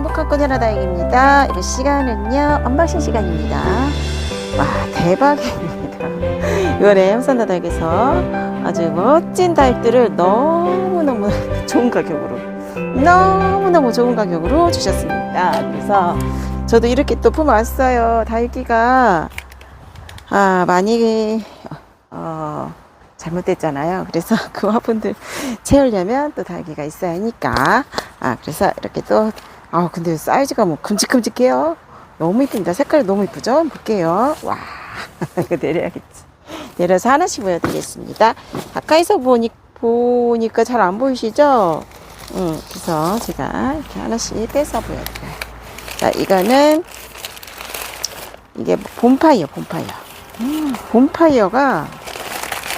행복한 꽃 하나다행입니다. 이거 시간은요 언박싱 시간입니다. 와 대박입니다. 이번에 형산다닥에서 아주 멋진 달들을 너무너무 좋은 가격으로 너무너무 좋은 가격으로 주셨습니다. 그래서 저도 이렇게 또 품어왔어요. 달기가 아 많이 어, 잘못됐잖아요. 그래서 그 화분들 채우려면 또 달기가 있어야 하니까. 아, 그래서 이렇게 또, 아, 근데 사이즈가 뭐 큼직큼직해요. 너무 이쁩니다. 색깔이 너무 이쁘죠? 볼게요. 와, 이거 내려야겠지. 내려서 하나씩 보여드리겠습니다. 가까이서 보니, 보니까 잘 안 보이시죠? 음, 그래서 제가 이렇게 하나씩 빼서 보여드려요. 자, 이거는, 이게 봄파이어, 봄파이어. 음, 봄파이어가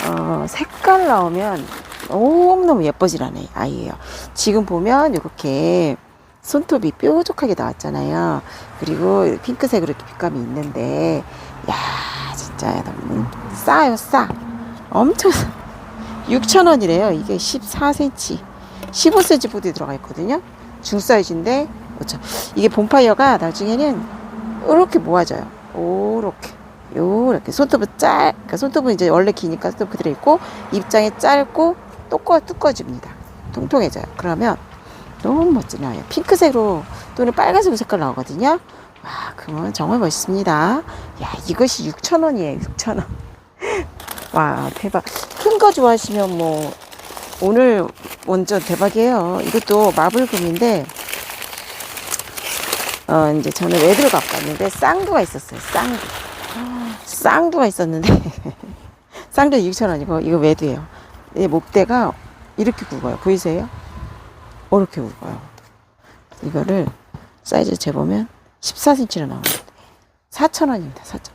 어, 색깔 나오면 너무너무 예뻐지라는 아이예요. 지금 보면 이렇게 손톱이 뾰족하게 나왔잖아요. 그리고 핑크색으로 이렇게 빛감이 있는데, 야 진짜 너무 싸요, 싸. 엄청 싸. 6,000원이래요. 이게 14cm, 15cm 보드에 들어가 있거든요. 중 사이즈인데, 그렇죠. 이게 봄파이어가 나중에는 이렇게 모아져요. 오렇게. 요렇게 손톱은 짤, 그러니까 손톱은 이제 원래 기니까 손톱 그대로 있고 입장이 짧고 뚜꺼 뚜꺼집니다. 통통해져요. 그러면 너무 멋진 아이예요. 핑크색으로 또는 빨간색 색깔 나오거든요. 와, 그러면 정말 멋있습니다. 야, 이것이 6,000원이에요. 6,000원. 와, 대박. 큰 거 좋아하시면 뭐 오늘 완전 대박이에요. 이것도 마블금인데 어, 이제 저는 레드를 갖고 왔는데 쌍두가 있었어요. 쌍두. 쌍두가 있었는데 쌍두 6,000원이고 이거 외두예요. 이 목대가 이렇게 굵어요. 보이세요? 이렇게 굵어요. 이거를 사이즈 재보면 14cm로 나오는데 4,000원입니다. 4,000원.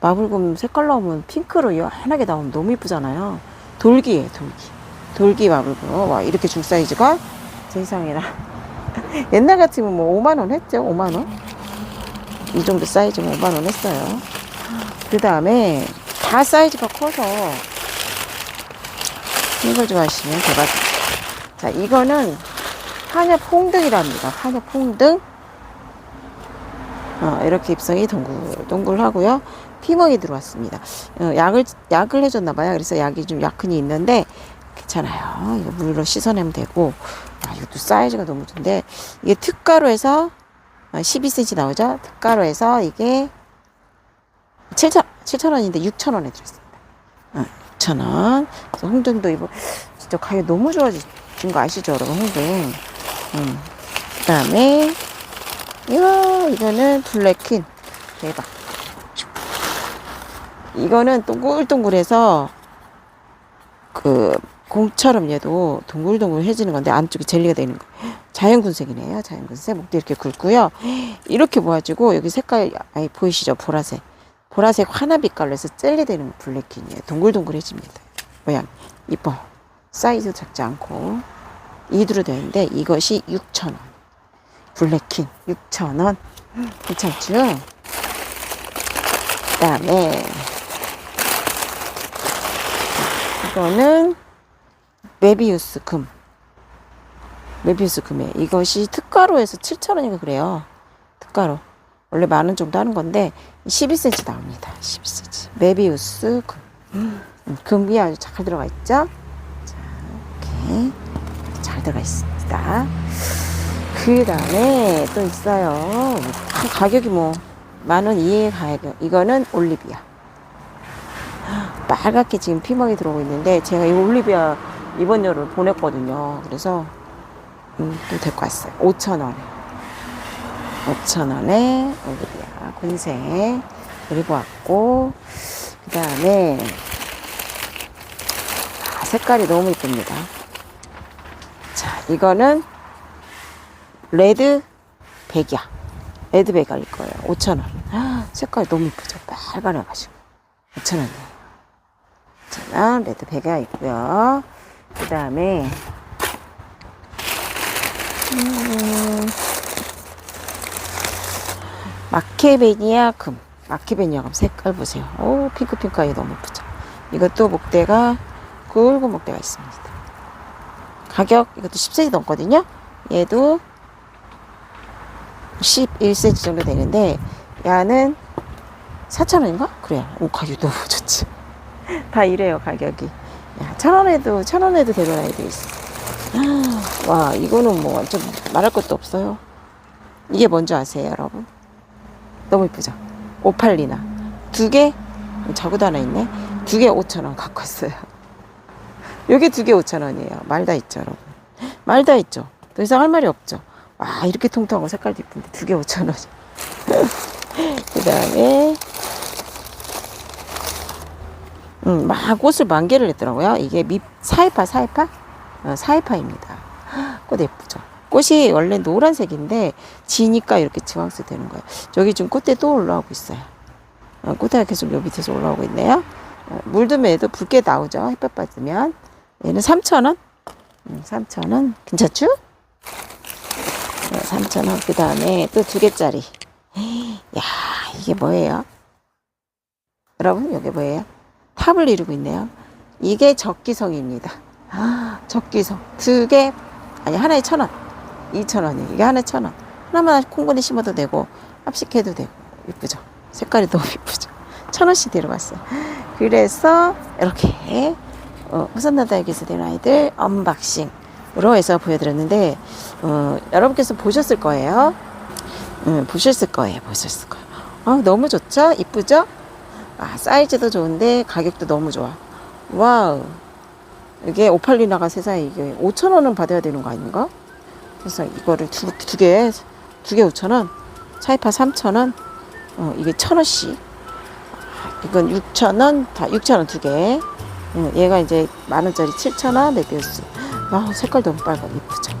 마블금 색깔 나오면 핑크로 연하게 나오면 너무 이쁘잖아요. 돌기예요, 돌기. 돌기 마블금. 와, 이렇게 중 사이즈가 세상에나. 옛날 같으면 뭐 5만원 했죠, 5만원. 이 정도 사이즈면 5만원 했어요. 그 다음에 다 사이즈가 커서 이걸 좋아하시면 대박이죠. 자, 이거는 한엽 홍등. 어, 이렇게 입성이 동글 동글하고요. 피멍이 들어왔습니다. 어, 약을 약을 해줬나봐요. 그래서 약이 좀 약흔이 있는데 괜찮아요. 이거 물로 씻어내면 되고. 아, 이것도 사이즈가 너무 좋은데 이게 특가로 해서 12cm 나오죠. 특가로 해서 이게 7천, 7천원인데 6천원에 들었습니다. 어, 6천원. 그래서 홍등도 이거, 진짜 가격 너무 좋아진 거 아시죠, 여러분, 홍등. 음. 그 다음에, 이거, 이거는 블랙퀸. 대박. 이거는 동글동글해서, 그, 공처럼 얘도 동글동글해지는 건데, 안쪽에 젤리가 되는 거. 자연군색이네요. 자연군색. 목도 이렇게 굵고요. 이렇게 모아지고, 여기 색깔, 아니, 보이시죠? 보라색. 보라색 환한 빛깔로 해서 젤리 되는 블랙킨이에요. 동글동글해집니다. 모양 이뻐. 사이즈 작지 않고 이두로 되어 있는데 이것이 6,000원. 블랙킨 6,000원. 괜찮죠? 그 다음에 이거는 메비우스 금. 메비우스 금에 이것이 특가로 해서 7,000원인가 그래요. 특가로. 원래 만 원 정도 하는 건데 12cm 나옵니다. 12cm. 메비우스 금. 음, 금이 아주 잘 들어가 있죠? 자, 이렇게 잘 들어가 있습니다. 그 다음에 또 있어요. 가격이 뭐 만원 이하의 가격. 이거는 올리비아. 빨갛게 지금 피멍이 들어오고 있는데 제가 이 올리비아 이번 여름 보냈거든요. 그래서 음, 또 데리고 왔어요. 5천 원에. 5,000원에 올리비아 군색 그리고 왔고 그 다음에 아, 색깔이 너무 이쁩니다 자 이거는 레드 백이야 레드 백일 거예요 5,000원 아, 색깔이 너무 이쁘죠 빨간해가지고 5,000원이에요 5,000원 레드 백이가 있고요 그 다음에 음, 마케베니아 금. 마케베니아 금 색깔 보세요. 오, 핑크핑크하게 너무 예쁘죠. 이것도 목대가 굵은 목대가 있습니다. 가격 이것도 10cm 넘거든요. 얘도 11cm 정도 되는데 야는 4,000원인가? 그래. 오, 가격 너무 좋지. 다 이래요, 가격이. 야, 천 원에도, 천 원에도 데려온 아이들 있어. 와, 이거는 뭐 완전 말할 것도 없어요. 이게 뭔지 아세요, 여러분? 너무 이쁘죠? 오팔리나. 두 개, 저거도 하나 있네. 두 개 5,000원 갖고 왔어요. 요게 두 개 5,000원이에요. 말다 있죠, 여러분. 말다 있죠. 더 이상 할 말이 없죠. 와, 이렇게 통통하고 색깔도 이쁜데 두 개 5,000원. 그 다음에, 음, 막 꽃을 만 개를 냈더라고요. 이게 밑, 사이파, 사이파? 어, 사이파입니다. 꽃 예쁘죠? 꽃이 원래 노란색인데, 지니까 이렇게 주황색 되는 거예요. 저기 지금 꽃대 또 올라오고 있어요. 어, 꽃대가 계속 요 밑에서 올라오고 있네요. 어, 물드면에도 붉게 나오죠. 햇볕 받으면. 얘는 3,000원? 음, 3,000원. 괜찮죠? 네, 3,000원. 그 다음에 또 두 개짜리. 야, 이게 뭐예요? 여러분, 이게 뭐예요? 탑을 이루고 있네요. 이게 적기성입니다. 아, 적기성. 두 개, 아니, 하나에 천 원. 이천 원이에요. 이게 하나에 천 원. 하나만 콩고니 심어도 되고, 합식해도 되고. 이쁘죠? 색깔이 너무 이쁘죠? 천 원씩 데려갔어요. 그래서, 이렇게, 어, 후산나다에게서 된 아이들 언박싱으로 해서 보여드렸는데, 어, 여러분께서 보셨을 거예요. 음, 보셨을 거예요. 보셨을 거예요. 아, 너무 좋죠? 이쁘죠? 아, 사이즈도 좋은데 가격도 너무 좋아. 와우. 이게 오팔리나가 세상에 이게 5,000원은 받아야 되는 거 아닌가? 그래서 이거를 두, 두 개, 두 개 5,000원, 차이파 3,000원, 어, 이게 1,000원씩. 이건 6,000원, 다 6,000원 두 개. 음, 얘가 이제 만 원짜리 7,000원, 네비우스. 아, 색깔 너무 빨갛, 이쁘죠?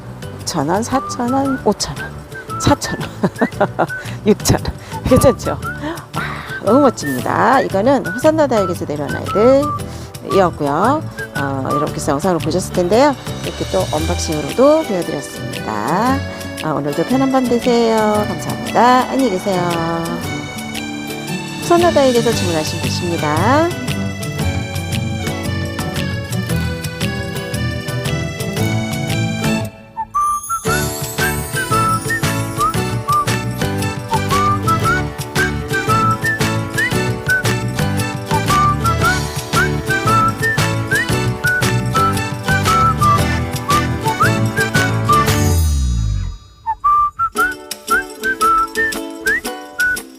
6,000원, 4,000원, 5,000원, 4,000원, 6,000원. 괜찮죠? 너무 멋집니다. 이거는 호산나다역에서 내려온 아이들이었고요. 어, 여러분께서 영상을 보셨을 텐데요. 이렇게 또 언박싱으로도 보여드렸습니다. 아, 오늘도 편한 밤 되세요. 감사합니다. 안녕히 계세요. 호산나다역에서 주문하신 곳입니다.